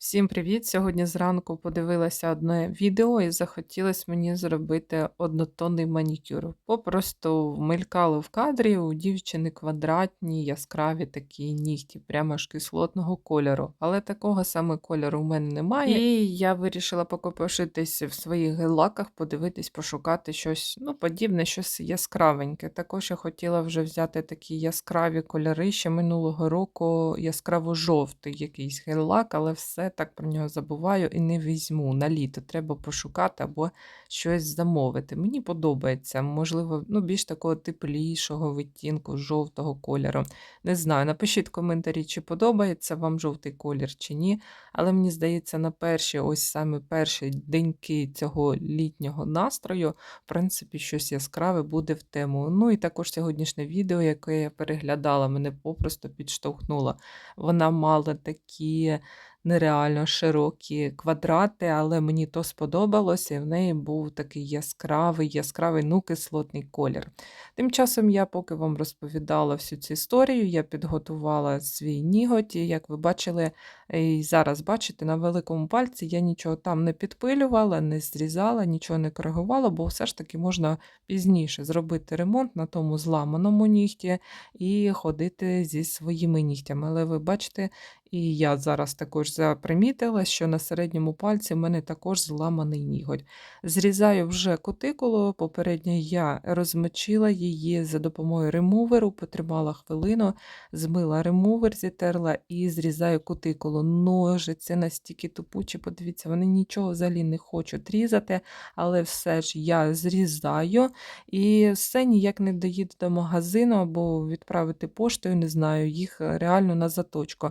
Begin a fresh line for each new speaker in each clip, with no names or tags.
Всім привіт! Сьогодні зранку подивилася одне відео і захотілося мені зробити однотонний манікюр. Попросту мелькало в кадрі у дівчини квадратні, яскраві такі нігті, прямо аж кислотного кольору. Але такого саме кольору у мене немає. І я вирішила покопошитись в своїх гель-лаках, подивитись, пошукати щось ну, подібне, щось яскравеньке. Також я хотіла вже взяти такі яскраві кольори ще минулого року, яскраво-жовтий якийсь гель-лак, але все так про нього забуваю і не візьму на літо. Треба пошукати або щось замовити. Мені подобається, можливо, ну, більш такого теплішого відтінку, жовтого кольору. Не знаю, напишіть в коментарі, чи подобається вам жовтий колір чи ні. Але мені здається, на перші, ось саме перші деньки цього літнього настрою, в принципі, щось яскраве буде в тему. Ну і також сьогоднішнє відео, яке я переглядала, мене попросту підштовхнуло. Вона мала такі нереально широкі квадрати, але мені то сподобалося, і в неї був такий яскравий, яскравий, ну, кислотний колір. Тим часом я, поки вам розповідала всю цю історію, я підготувала свій ніготь, і як ви бачили, і зараз бачите, на великому пальці я нічого там не підпилювала, не зрізала, нічого не коригувала, бо все ж таки можна пізніше зробити ремонт на тому зламаному нігті і ходити зі своїми нігтями. Але ви бачите, і я зараз також запримітила, що на середньому пальці в мене також зламаний ніготь. Зрізаю вже кутикулу, попередньо я розмочила її за допомогою ремуверу, потримала хвилину, змила ремувер, зітерла і зрізаю кутикулу. Ножи, це настільки тупучі, подивіться, вони нічого взагалі не хочуть різати, але все ж я зрізаю і все ніяк не доїду до магазину або відправити поштою, не знаю, їх реально на заточку.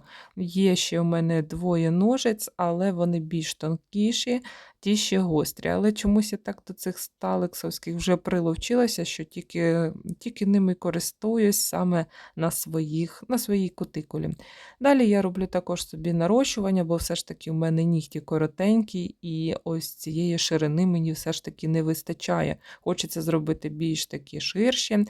Є ще у мене двоє ножиць, але вони більш тонкіші, ті ще гострі. Але чомусь я так до цих сталексовських вже приловчилася, що тільки тільки ними користуюсь саме на своїх, на своїй кутикулі. Далі я роблю також собі нарощування, бо все ж таки у мене нігті коротенькі, і ось цієї ширини мені все ж таки не вистачає. Хочеться зробити більш такі ширші.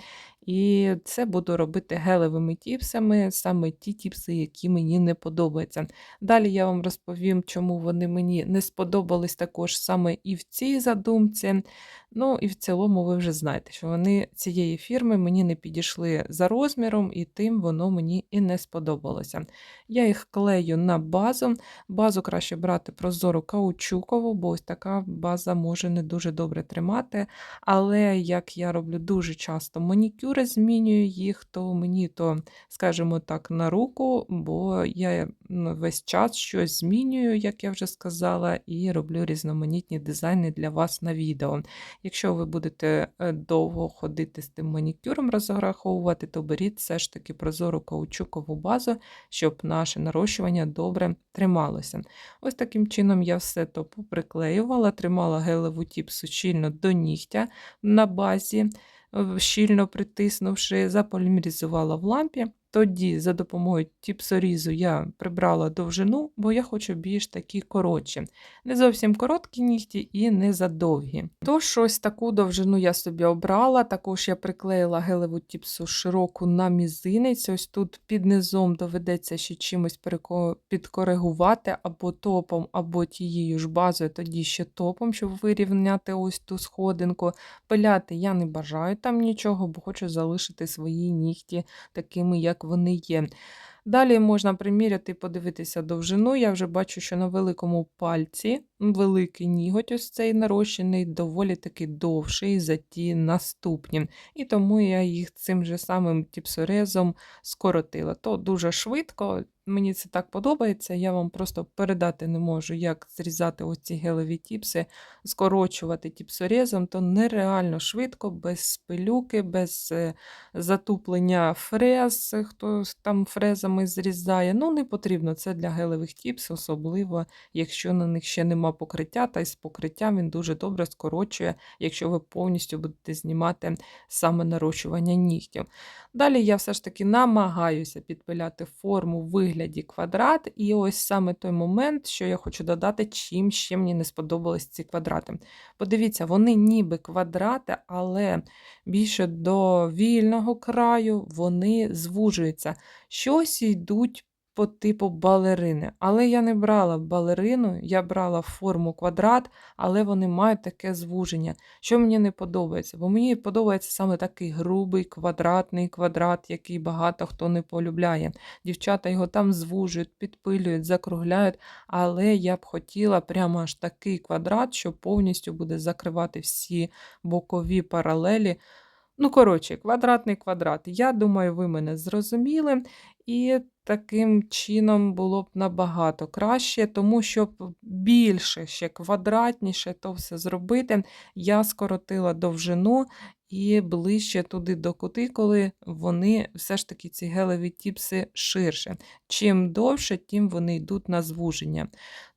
І це буду робити гелевими тіпсами, саме ті тіпси, які мені не подобаються. Далі я вам розповім, чому вони мені не сподобались також саме і в цій задумці. Ну, і в цілому, ви вже знаєте, що вони цієї фірми мені не підійшли за розміром, і тим воно мені і не сподобалося. Я їх клею на базу. Базу краще брати прозору каучукову, бо ось така база може не дуже добре тримати. Але як я роблю дуже часто манікюри, змінюю їх, то мені то, скажімо так, на руку, бо я ну, весь час щось змінюю, як я вже сказала, і роблю різноманітні дизайни для вас на відео. Якщо ви будете е, довго ходити з тим манікюром, розраховувати, то беріть все ж таки прозору каучукову базу, щоб наше нарощування добре трималося. Ось таким чином я все то поприклеювала, тримала гелеву тіпсу щільно до нігтя на базі, е, щільно притиснувши, заполімеризувала в лампі. Тоді за допомогою тіпсорізу я прибрала довжину, бо я хочу більш такі коротші. Не зовсім короткі нігті і не задовгі. Тож ось таку довжину я собі обрала. Також я приклеїла гелеву тіпсу широку на мізинець. Ось тут під низом доведеться ще чимось підкоригувати або топом, або тією ж базою, тоді ще топом, щоб вирівняти ось ту сходинку. Пиляти я не бажаю там нічого, бо хочу залишити свої нігті такими, як як вони є. Далі можна приміряти і подивитися довжину. Я вже бачу, що на великому пальці великий ніготь, ось цей нарощений, доволі таки довший за ті наступні. І тому я їх цим же самим тіпсорезом скоротила. То дуже швидко, Мені це так подобається, я вам просто передати не можу, як зрізати оці гелеві тіпси, скорочувати тіпсорезом, то нереально швидко, без пилюки, без е, затуплення фрез, хто там фрезами зрізає. Ну, не потрібно це для гелевих тіпс, особливо, якщо на них ще нема покриття, та й з покриттям він дуже добре скорочує, якщо ви повністю будете знімати саме нарощування нігтів. Далі я все ж таки намагаюся підпиляти форму вигляд вигляді квадрат, і ось саме той момент, що я хочу додати, чим ще мені не сподобались ці квадрати. Подивіться, вони ніби квадрати, але більше до вільного краю вони звужуються. Щось йдуть по типу балерини. Але я не брала балерину, я брала форму квадрат, але вони мають таке звуження. Що мені не подобається? Бо мені подобається саме такий грубий квадратний квадрат, який багато хто не полюбляє. Дівчата його там звужують, підпилюють, закругляють, але я б хотіла прямо аж такий квадрат, що повністю буде закривати всі бокові паралелі. Ну, коротше, квадратний квадрат. Я думаю, ви мене зрозуміли. І таким чином було б набагато краще, тому щоб більше, ще квадратніше то все зробити, я скоротила довжину і ближче туди до кутикули вони все ж таки ці гелеві тіпси ширше. Чим довше, тим вони йдуть на звуження.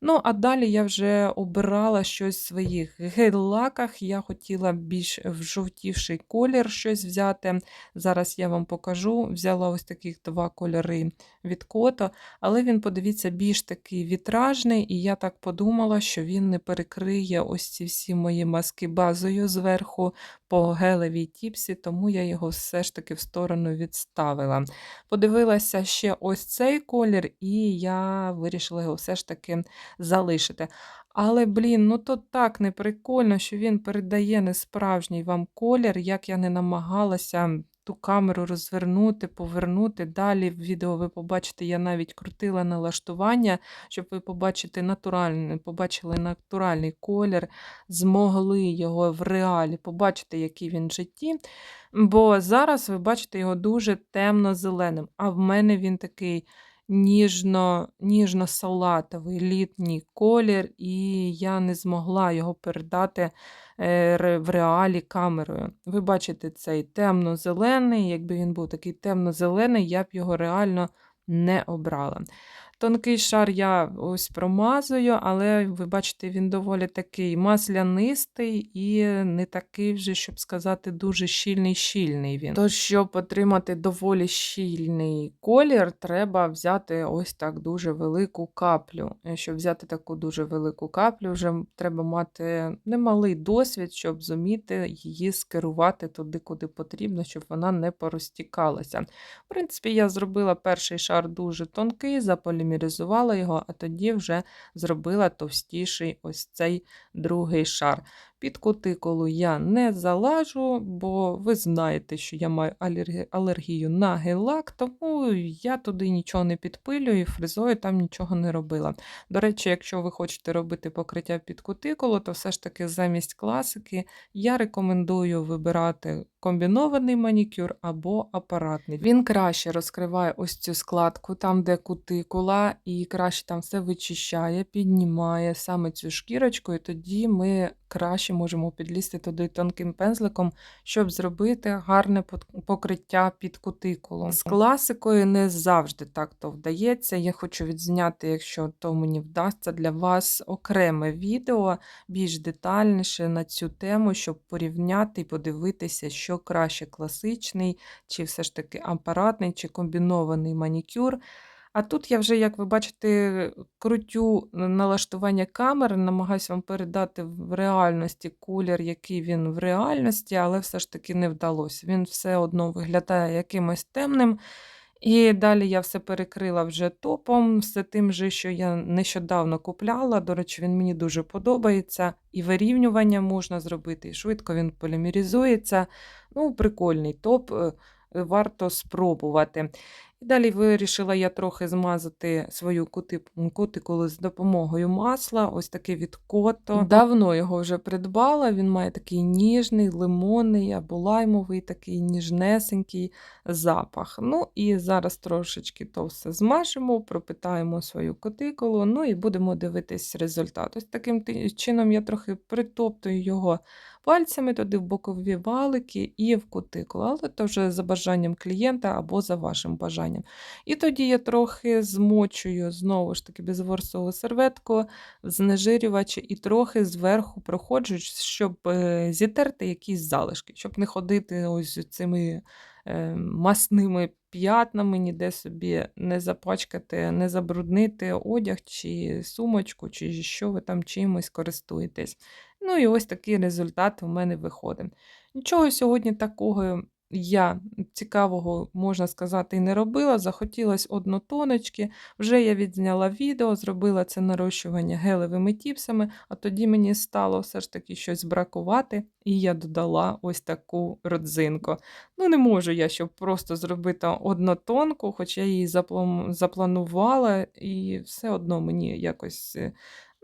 Ну, а далі я вже обирала щось в своїх гель-лаках. Я хотіла більш вжовтівший колір щось взяти. Зараз я вам покажу. Взяла ось таких два кольори від кото, але він, подивіться, більш такий вітражний, і я так подумала, що він не перекриє ось ці всі мої маски базою зверху по гелевій тіпсі, тому я його все ж таки в сторону відставила. Подивилася ще ось цей колір, і я вирішила його все ж таки залишити. Але, блін, ну то так не прикольно, що він передає несправжній вам колір, як я не намагалася ту камеру розвернути, повернути. Далі в відео ви побачите, я навіть крутила налаштування, щоб ви побачите натуральний, побачили натуральний колір, змогли його в реалі побачити, який він в житті. Бо зараз ви бачите його дуже темно-зеленим, а в мене він такий ніжно, ніжно-салатовий літній колір, і я не змогла його передати е, в реалі камерою. Ви бачите цей темно-зелений, якби він був такий темно-зелений, я б його реально не обрала. Тонкий шар я ось промазую, але ви бачите, він доволі такий маслянистий і не такий вже, щоб сказати, дуже щільний-щільний він. Тож, щоб отримати доволі щільний колір, треба взяти ось так дуже велику каплю. Щоб взяти таку дуже велику каплю, вже треба мати немалий досвід, щоб зуміти її скерувати туди, куди потрібно, щоб вона не порозтікалася. В принципі, я зробила перший шар дуже тонкий, заполімеризувала його, а тоді вже зробила товстіший ось цей другий шар. Під кутикулу я не залажу, бо ви знаєте, що я маю алергію на гель-лак, тому я туди нічого не підпилюю і фрезою там нічого не робила. До речі, якщо ви хочете робити покриття під кутикулу, то все ж таки замість класики я рекомендую вибирати комбінований манікюр або апаратний. Він краще розкриває ось цю складку, там, де кутикула, і краще там все вичищає, піднімає саме цю шкірочку, і тоді ми краще можемо підлізти туди тонким пензликом, щоб зробити гарне покриття під кутикулу. З класикою не завжди так то вдається. Я хочу відзняти, якщо то мені вдасться для вас окреме відео, більш детальніше на цю тему, щоб порівняти і подивитися, що краще класичний, чи все ж таки апаратний, чи комбінований манікюр. А тут я вже, як ви бачите, крутю налаштування камери, намагаюся вам передати в реальності колір, який він в реальності, але все ж таки не вдалося. Він все одно виглядає якимось темним. І далі я все перекрила вже топом, все тим же, що я нещодавно купляла. До речі, він мені дуже подобається. І вирівнювання можна зробити, і швидко він полімеризується. Ну, прикольний топ, е, варто спробувати. І далі вирішила я трохи змазати свою кути- кутикулу з допомогою масла, ось таке від кото. Давно його вже придбала. Він має такий ніжний, лимонний або лаймовий, такий ніжнесенький запах. Ну і зараз трошечки то все змажемо, пропитаємо свою кутикулу, ну і будемо дивитись результат. Ось таким чином я трохи притоптую його пальцями туди в бокові валики і в кутикулу, але то вже за бажанням клієнта або за вашим бажанням. І тоді я трохи змочую знову ж таки безворсову серветку, в знежирювачі і трохи зверху проходжу, щоб е, зітерти якісь залишки, щоб не ходити ось цими е, масними п'ятнами, ніде собі не запачкати, не забруднити одяг чи сумочку, чи що ви там чимось користуєтесь. Ну і ось такий результат у мене виходить. Нічого сьогодні такого я цікавого, можна сказати, і не робила. Захотілось однотоночки. Вже я відзняла відео, зробила це нарощування гелевими тіпсами, а тоді мені стало все ж таки щось бракувати, і я додала ось таку родзинку. Ну, не можу я, щоб просто зробити однотонку, хоч я її запланувала, і все одно мені якось.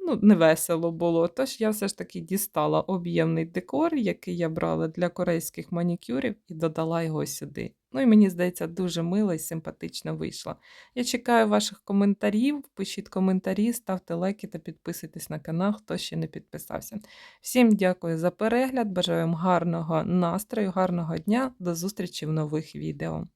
Ну, невесело було. Тож я все ж таки дістала об'ємний декор, який я брала для корейських манікюрів, і додала його сюди. Ну і мені здається, дуже мило і симпатично вийшло. Я чекаю ваших коментарів. Пишіть коментарі, ставте лайки та підписуйтесь на канал, хто ще не підписався. Всім дякую за перегляд. Бажаю вам гарного настрою, гарного дня. До зустрічі в нових відео.